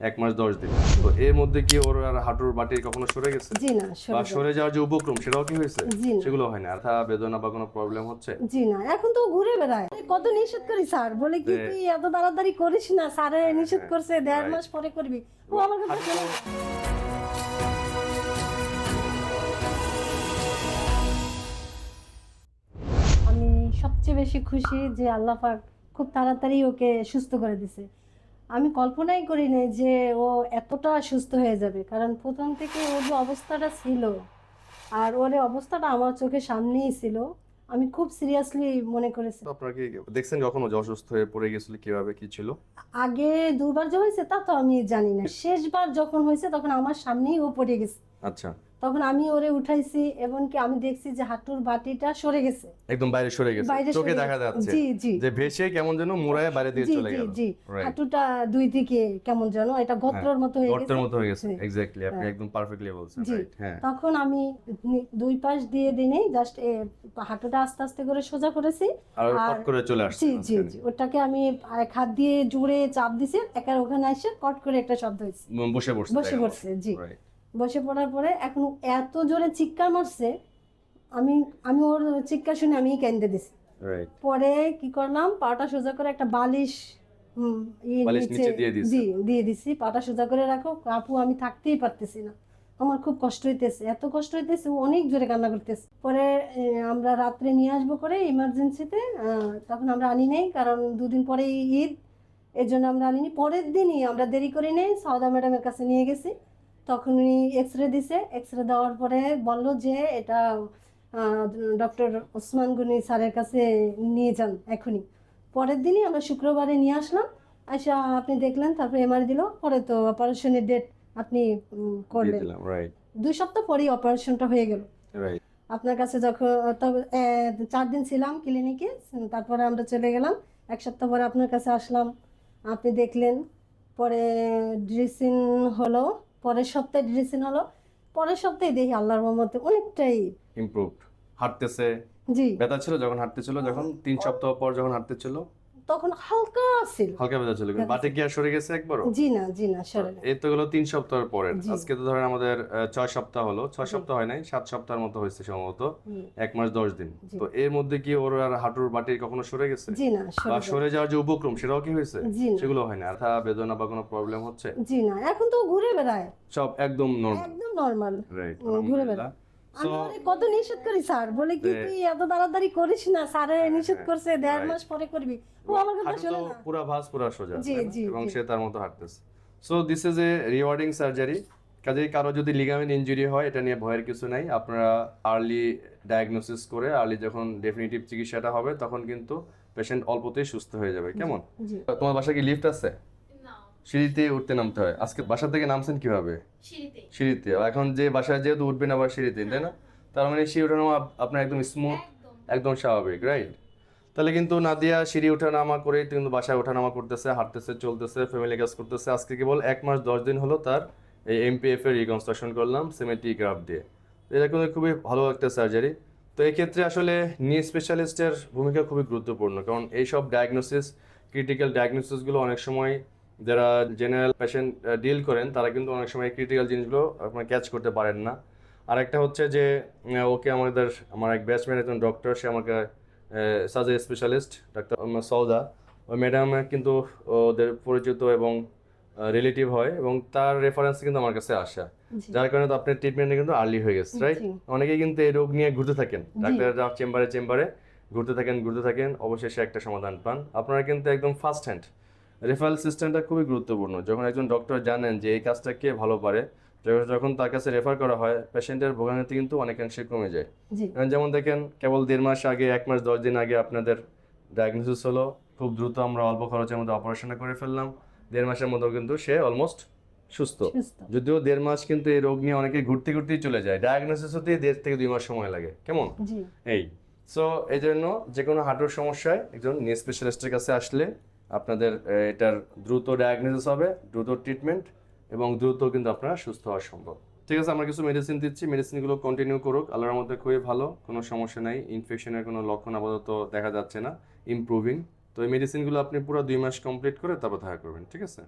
এক মাস দশ দিন। তো এর মধ্যে কি ওর আর হাঁটুর বাটি কখনো সরে গেছে? জি না বা সরে যাওয়ার যে উপক্রম সেটাও কি হয়েছে? সেগুলো হয় না। ব্যথা বেদনা বা কোনো প্রবলেম হচ্ছে? জি না এখন তো ঘুরে বেড়ায়। কত নিষেধ করি স্যার? বলে কি তুই এত তাড়াতাড়ি করিস না? স্যারে নিষেধ হ্যাঁ, করছে দেড় মাস পরে করবি। ও আমার না। আমি সবচেয়ে বেশি খুশি যে আল্লাহ পাক খুব তাড়াতাড়ি ওকে সুস্থ করে দিছে। আমি কল্পনাই করি নাই যে ও এতটা সুস্থ হয়ে যাবে। কারণ প্রথম থেকে ওর যে অবস্থাটা ছিল আর ওর অবস্থাটা আমার চোখের সামনেই ছিল আমি খুব সিরিয়াসলি মনে করেছি। আপনারা কি দেখছেন যখন যে অসুস্থ হয়ে পড়ে গেছিল কীভাবে কি ছিল? আগে দুবার যে হয়েছে তা তো আমি জানি না। শেষবার যখন হয়েছে তখন আমার সামনেই ও পড়ে গেছে। আচ্ছা। তখন আমি ওরে উঠাইছি এবং কি আমি দেখছি যে হাঁটুর বাটিটা সরে গেছে। একদম বাইরে সরে গেছে। চোখে দেখা যাচ্ছে জি জি। যে ভেসে কেমন যেন মুড়ায় বাইরে দিয়ে চলে গেল। জি. হাঁটুটা দুই দিকে কেমন যেন এটা গত্রর মতো হয়ে গেছে। গর্তের মতো হয়ে গেছে। এক্স্যাক্টলি আপনি হ্যাঁ। একদম পারফেক্টলি বলছেন রাইট হ্যাঁ। তখন আমি দুই পাশ দিয়ে দিনে জাস্ট হাঁটুটা আস্তে আস্তে করে সোজা করেছি। আর কট করে চলে আসছে জি জি জি। ওটাকে আমি এক হাত দিয়ে জুড়ে চাপ দিছি একার ওখানে এসে কট করে একটা শব্দ হয়েছে। বসে পড়ছে বসে পড়ছে জি. বসে পড়ার পরে এখন এত জোরে চিৎকার মারছে আমি আমি ওর চিৎকার শুনে আমি কেঁদে দিছি। পরে কি করলাম পাটা সোজা করে একটা বালিশ দিয়ে দিছি পাটা সোজা করে রাখো আপু আমি থাকতেই পারতেছি না। আমার খুব কষ্ট হইতেছে এত কষ্ট হইতেছে ও অনেক জোরে কান্না করতেছে। পরে আমরা রাত্রে নিয়ে আসব করে ইমার্জেন্সিতে তখন আমরা আনি নাই কারণ দুদিন পরে ঈদ এর জন্য আমরা আনিনি। পরের দিনই আমরা দেরি করি নাই সাউদা ম্যাডামের কাছে নিয়ে গেছি। তখন উনি এক্স রে দিছে। এক্স রে দেওয়ার পরে বলল যে এটা ডক্টর ওসমান গনি স্যারের কাছে নিয়ে যান এখনই। পরের দিনই আমরা শুক্রবারে নিয়ে আসলাম। আচ্ছা আপনি দেখলেন তারপরে এমআর দিল। পরে তো অপারেশনের ডেট আপনি করলেন। দুই সপ্তাহ পরেই অপারেশনটা হয়ে গেল। আপনার কাছে যখন তবে চার দিন ছিলাম ক্লিনিকে তারপরে আমরা চলে গেলাম। এক সপ্তাহ পরে আপনার কাছে আসলাম। আপনি দেখলেন পরে ড্রেসিং হলো। পরের সপ্তাহে ড্রেসিং হলো পরের সপ্তাহে দেখি আল্লাহর রহমতে অনেকটাই ইমপ্রুভড হাঁটতেছে। জি। ব্যথা ছিল যখন হাঁটতে ছিল যখন তিন সপ্তাহ পর যখন হাঁটতেছিল তখন হালকা ছিল। হালকা ব্যথা ছিল বাটে কি আর সরে গেছে একবারও? জি না জি না সরে না। এই তো গেলো তিন সপ্তাহ পরে আজকে তো ধরেন আমাদের ছয় সপ্তাহ হলো। ছয় সপ্তাহ হয় নাই সাত সপ্তাহের মতো হয়েছে সম্ভবত। এক মাস দশ দিন। তো এর মধ্যে কি ওর আর হাঁটুর বাটি কখনো সরে গেছে? জি না সরে বা সরে যাওয়ার যে উপক্রম সেটাও কি হয়েছে? জি সেগুলো হয় না। ব্যথা বেদনা বা কোনো প্রবলেম হচ্ছে? জি না এখন তো ঘুরে বেড়ায়। সব একদম নর্মাল একদম নর্মাল রাইট ঘুরে বেড়ায়। আমি ওরে কত নিষেধ করি স্যার। বলে কি তুই এত তাড়াতাড়ি করিস না? স্যারে নিষেধ করছে দেড় মাস পরে করবি। ও আমার কথা হাঁটু শোনে না। পুরা পুরা সোজা এবং সে তার মতো হাঁটতেছে। So this is a rewarding surgery কাজেই কারও যদি লিগামেন্ট ইঞ্জুরি হয় এটা নিয়ে ভয়ের কিছু নাই। আপনারা আর্লি ডায়াগনোসিস করে আর্লি যখন ডেফিনিটিভ চিকিৎসাটা হবে তখন কিন্তু পেশেন্ট অল্পতেই সুস্থ হয়ে যাবে। কেমন? তোমার বাসায় কি লিফট আছে? সিঁড়িতে উঠতে নামতে হয়। আজকে বাসা থেকে নামছেন কীভাবে? সিঁড়িতে। এখন যে বাসায় যেহেতু উঠবেন আবার সিঁড়িতে তাই না? তার মানে সিঁড়ি ওঠানো আপনার একদম স্মুথ একদম। স্বাভাবিক রাইট তাহলে কিন্তু নাদিয়া সিঁড়ি ওঠানামা করে কিন্তু বাসায় ওঠানামা করতেছে হাঁটতেছে চলতেছে ফ্যামিলি কাজ করতেছে। আজকে কেবল এক মাস দশ দিন হলো তার এই এমপিএফ এর রিকনস্ট্রাকশন করলাম সিমেট্রি গ্রাফ দিয়ে। তো এটা কিন্তু খুবই ভালো একটা সার্জারি তো এই ক্ষেত্রে আসলে নি স্পেশালিস্টের ভূমিকা খুবই গুরুত্বপূর্ণ। কারণ এইসব ডায়াগনোসিস ক্রিটিক্যাল ডায়াগনোসিসগুলো অনেক সময় যারা জেনারেল পেশেন্ট ডিল করেন তারা কিন্তু অনেক সময় ক্রিটিক্যাল জিনিসগুলো আপনার ক্যাচ করতে পারেন না। আর একটা হচ্ছে যে ওকে আমাদের আমার এক ব্যাচম্যান একজন ডক্টর সে আমাকে সাজে স্পেশালিস্ট ডাক্তার সৌদা ওই ম্যাডাম কিন্তু ওদের পরিচিত এবং রিলেটিভ হয় এবং তার রেফারেন্স কিন্তু আমার কাছে আসা। যার কারণে তো আপনার ট্রিটমেন্টটা কিন্তু আর্লি হয়ে গেছে রাইট অনেকেই কিন্তু এই রোগ নিয়ে ঘুরতে থাকেন। ডাক্তাররা চেম্বারে চেম্বারে ঘুরতে থাকেন ঘুরতে থাকেন অবশেষে একটা সমাধান পান। আপনারা কিন্তু একদম ফার্স্ট হ্যান্ড রেফারেল সিস্টেমটা খুবই গুরুত্বপূর্ণ। যখন একজন ডক্টর জানেন যে এই কাজটা কে ভালো পারে যখন- তার কাছে রেফার করা হয় পেশেন্টের ভোগান্তি কিন্তু অনেকাংশে কমে যায়। যেমন দেখেন কেবল দেড় মাস আগে এক মাস দশ দিন আগে আপনাদের ডায়াগনোসিস হলো খুব দ্রুত আমরা অল্প খরচের মধ্যে অপারেশনটা করে ফেললাম। দেড় মাসের মধ্যে কিন্তু সে অলমোস্ট সুস্থ। যদিও দেড় মাস কিন্তু এই রোগ নিয়ে অনেকে ঘুরতে ঘুরতেই চলে যায়। ডায়াগনোসিস হতে দেড় থেকে দুই মাস সময় লাগে। কেমন? এই সো এই। জন্য যে কোনো হাঁটুর সমস্যায় একজন নি স্পেশালিস্টের কাছে আসলে আপনাদের এটার দ্রুত ডায়াগনোসিস হবে, দ্রুত ট্রিটমেন্ট এবং দ্রুত কিন্তু আপনারা সুস্থ হওয়া সম্ভব। ঠিক আছে, আমরা কিছু মেডিসিন দিচ্ছি মেডিসিনগুলো কন্টিনিউ করুক, আল্লাহর মধ্যে খুবই ভালো, কোনো সমস্যা নাই ইনফেকশনের কোনো লক্ষণ আপাতত দেখা যাচ্ছে না ইমপ্রুভিং তো এই মেডিসিনগুলো আপনি পুরো দুই মাস কমপ্লিট করে তারপর দেখা করবেন, ঠিক আছে?